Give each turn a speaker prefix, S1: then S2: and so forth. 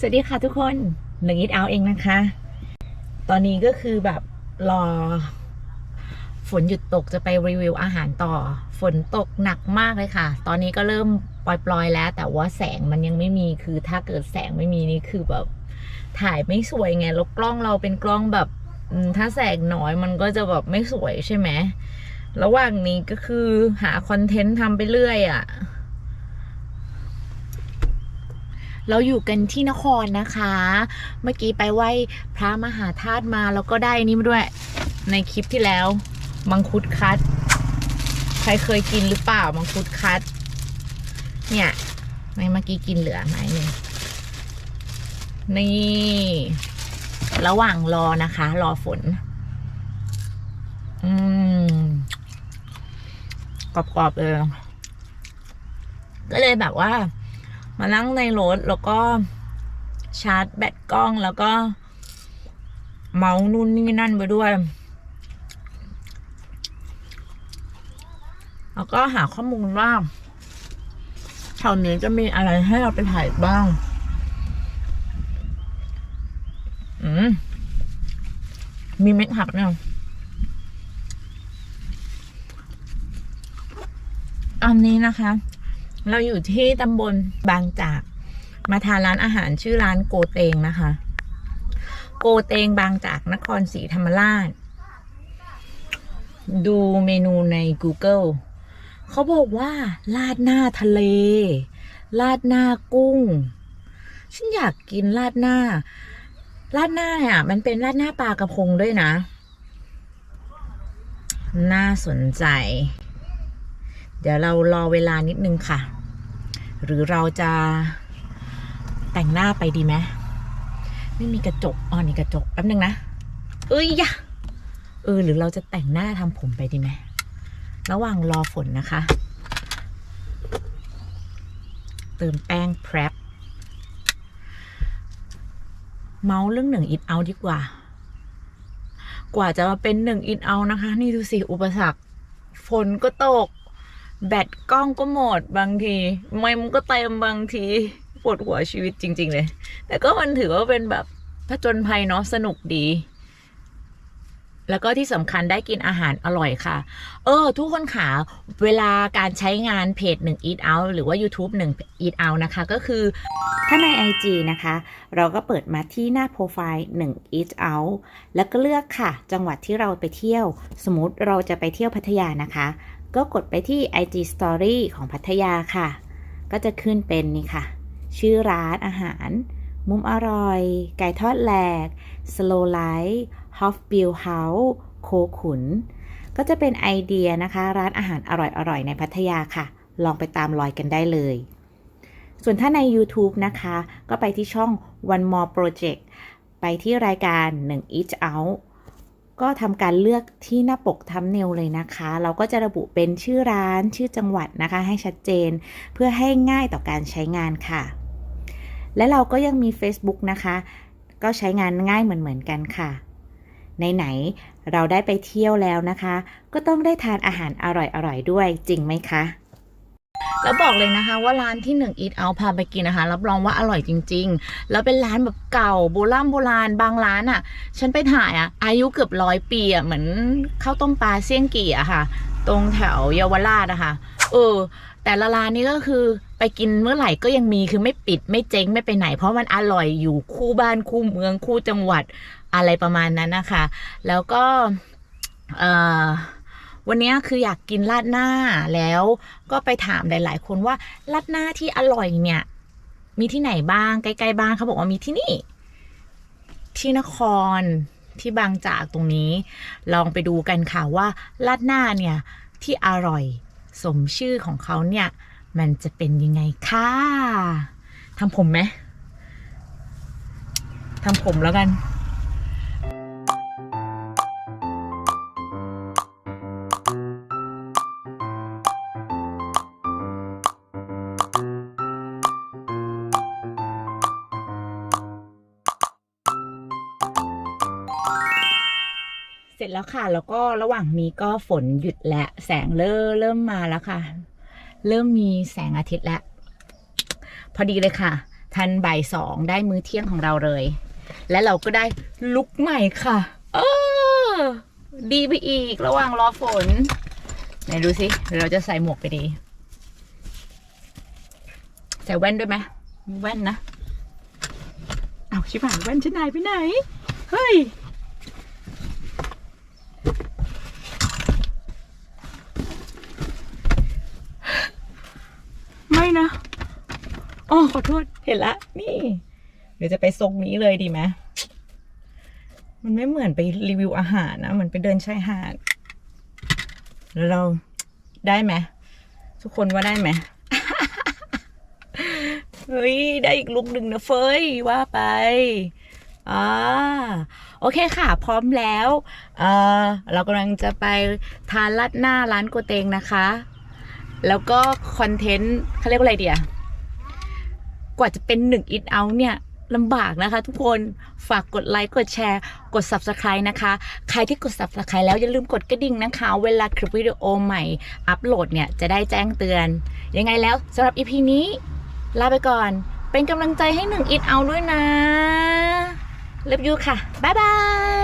S1: สวัสดีค่ะทุกคนหนึ่งอิทเอาเองนะคะ ตอนนี้ก็คือแบบรอ ฝนหยุดตกจะไปรีวิวอาหารต่อ ฝนตกหนักมากเลยค่ะ ตอนนี้ก็เริ่มปล่อยๆแล้ว แต่ว่าแสงมันยังไม่มีคือถ้าเกิดแสงไม่มีนี่คือแบบ ถ่ายไม่สวยไงแล้วกล้องเราเป็นกล้องแบบถ้าแสงน้อยมันก็จะแบบไม่สวยใช่ไหมระหว่างนี้ก็คือหาคอนเทนต์ทำไปเรื่อยอะ่ะ เราอยู่กันที่นครนะคะ เมื่อกี้ไปไหว้พระมหาธาตุมาแล้วก็ได้นี่มาด้วย ในคลิปที่แล้ว มังคุดคัด ใครเคยกินหรือเปล่า มังคุดคัด เนี่ยไม่เมื่อกี้กินเหลือไหมหนึ่งนี่ ระหว่างรอนะคะ รอฝน อืมกรอบๆเลยก็เลยแบบว่า มานั่งในรถแล้วก็ชาร์จแบตกล้องแล้วก็ เมาส์นู่นนี่นั่นไปด้วย แล้วก็หาข้อมูลว่าแถวนี้จะมีอะไรให้เราไปถ่ายบ้าง อืม มีเม็ดหักเนี่ยอันนี้นะคะ เราอยู่ที่ตำบลบางจาก มาทานร้านอาหารชื่อร้านโกเตงนะคะ โกเตงบางจากนครศรีธรรมราช ดูเมนูใน Google เขาบอกว่า ราดหน้าทะเล ราดหน้ากุ้ง ฉันอยากกินราดหน้า ราดหน้าอะ มันเป็นราดหน้าปลากระพงด้วยนะ น่าสนใจ เดี๋ยวเรารอเวลานิดนึงค่ะ หรือเราจะแต่งหน้าไปดีไหมไม่มีกระจกอ๋อนี่กระจกแป๊บนึงนะเอ้ยยะเออหรือเราจะแต่งหน้าทำผมไปดีไหมระหว่างรอฝนนะคะ เติมแป้งแพรบเมาส์เรื่องหนึ่งอินเอาดีกว่า กว่าจะมาเป็นหนึ่งอินเอานะคะ นี่ดูสิ อุปสรรค ฝนก็ตก แบตกล้องก็หมดบางทีไมค์มันก็เต็มบางทีปวดหัวชีวิตจริง ๆ เลย แต่ก็มันถือว่าเป็นแบบผจญภัยเนาะสนุกดี แล้วก็ที่สำคัญได้กินอาหารอร่อยค่ะ เออ ทุกคนขาเวลาการใช้งานเพจ1 Eat Out หรือว่า YouTube 1 Eat Out นะคะ ก็คือ
S2: ถ้าใน IG นะคะ เราก็เปิดมาที่หน้าโปรไฟล์1 Eat Out แล้วก็เลือกค่ะ จังหวัดที่เราไปเที่ยว สมมติเราจะไปเที่ยวพัทยานะคะ ก็กดไปที่ IG Story ของพัทยาค่ะ ก็จะขึ้นเป็นนี่ค่ะ ชื่อร้านอาหาร มุมอร่อย ไก่ทอดแหลก Slow Life Hof Bill House โคขุน ก็จะเป็นไอเดียนะคะ ร้านอาหารอร่อยๆ ในพัทยาค่ะ ลองไปตามรอยกันได้เลย ส่วนถ้าใน YouTube นะคะ ก็ไปที่ช่อง One More Project ไปที่รายการ 1 Each Out ก็ทำการเลือกที่หน้าปกทัมเนลเลยนะคะ เราก็จะระบุเป็นชื่อร้าน ชื่อจังหวัดนะคะ ให้ชัดเจน เพื่อให้ง่ายต่อการใช้งานค่ะ และเราก็ยังมี Facebook นะคะ ก็ใช้งานง่ายเหมือนๆกันค่ะ ไหนๆเราได้ไปเที่ยวแล้วนะคะ ก็ต้องได้ทานอาหารอร่อยๆด้วยจริงไหมคะ
S1: แล้วบอกเลยนะคะว่าร้านที่หนึ่ง Eat Out พาไปกินนะคะ รับรองว่าอร่อยจริง ๆ แล้วเป็นร้านแบบเก่าโบราณโบราณบางร้านอะ ฉันไปถ่ายอะ อายุเกือบร้อยปีอะเหมือนข้าวต้มปลาเสี่ยงกี่อะค่ะ ตรงแถวเยาวราชอะค่ะเออ แต่ละร้านนี้ก็คือไปกินเมื่อไหร่ก็ยังมีคือไม่ปิดไม่เจ๊งไม่ไปไหน เพราะมันอร่อยอยู่คู่บ้านคู่เมืองคู่จังหวัดอะไรประมาณนั้นนะคะ แล้วก็ เอ่อ วันนี้คืออยากกินราดหน้าแล้วก็ไปถามหลาย ๆ คนว่าราดหน้าที่อร่อยเนี่ย มีที่ไหนบ้างใกล้ๆบ้านเขาบอกว่ามีที่นี่ ที่นครที่บางจากตรงนี้ ลองไปดูกันค่ะว่าราดหน้าเนี่ยที่อร่อยสมชื่อของเขาเนี่ย มันจะเป็นยังไงค่ะทำผมไหมทำผมแล้วกัน เสร็จแล้วค่ะ แล้วก็ระหว่างนี้ก็ฝนหยุดและแสงเริ่มเริ่มมาแล้วค่ะ เริ่มมีแสงอาทิตย์แล้ว พอดีเลยค่ะ ทันบ่ายสองได้มื้อเที่ยงของเราเลย และเราก็ได้ลุกใหม่ค่ะเออดีไปอีกระหว่างรอฝน ไหนดูสิเราจะใส่หมวกไปดี ใส่แว่นด้วยไหมแว่นนะ เอาชิบหายแว่นฉันหายไปไหน เฮ้ย นะอ๋อขอโทษเห็นละ นี่ เดี๋ยวจะไปทรงนี้เลยดีไหมมันไม่เหมือนไปรีวิวอาหารนะเหมือนไปเดินชายหาดแล้วเราได้ไหมทุกคนว่าได้ไหมเฮ้ย ได้อีกลุกหนึ่งนะเฟยว่าไปอ่าโอเคค่ะ พร้อมแล้ว เอ่อเรากำลังจะไปทานลัดหน้าร้านโกเตงนะคะ แล้วก็คอนเทนต์เขาเรียกว่าอะไรเดียกว่าจะเป็นหนึ่งอิทเอาเนี่ยลำบากนะคะทุกคนฝากกดไลค์กดแชร์กด Subscribe นะคะ ใครที่กด Subscribe แล้วอย่าลืมกดกระดิ่งนะคะ เวลาคลิปวิดีโอใหม่อัปโหลดเนี่ย จะได้แจ้งเตือน ยังไงแล้วสำหรับ EP นี้ ลาไปก่อน เป็นกำลังใจให้หนึ่งอิทเอาด้วยนะเลิฟยูค่ะ บ๊ายบาย